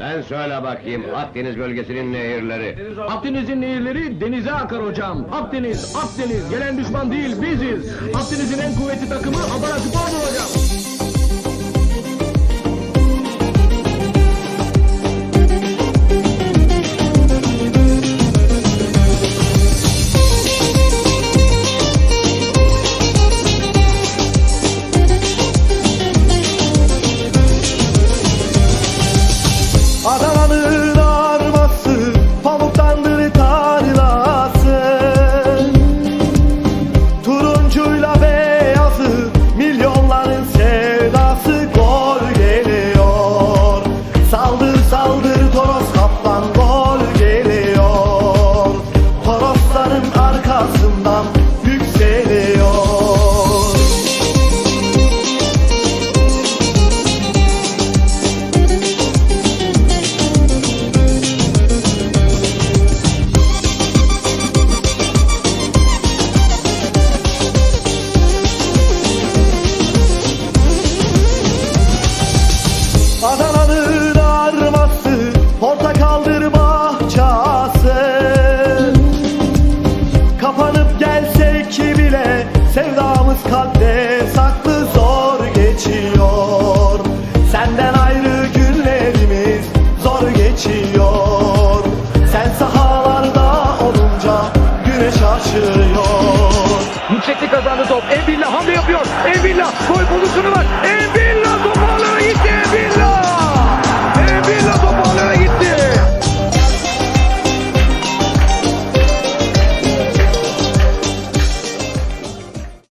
Sen söyle bakayım Akdeniz bölgesinin nehirleri. Akdeniz'in nehirleri denize akar hocam. Akdeniz, Akdeniz. Gelen düşman değil biziz. Akdeniz'in en kuvvetli takımı Adana Spor'dur hocam. Kalpte saklı zor geçiyor Senden ayrı günlerimiz zor geçiyor Sen sahalarda olunca güneş açıyor Yükseklik kazandı top. Envilla hamle yapıyor. Envilla gol pozisyonu var.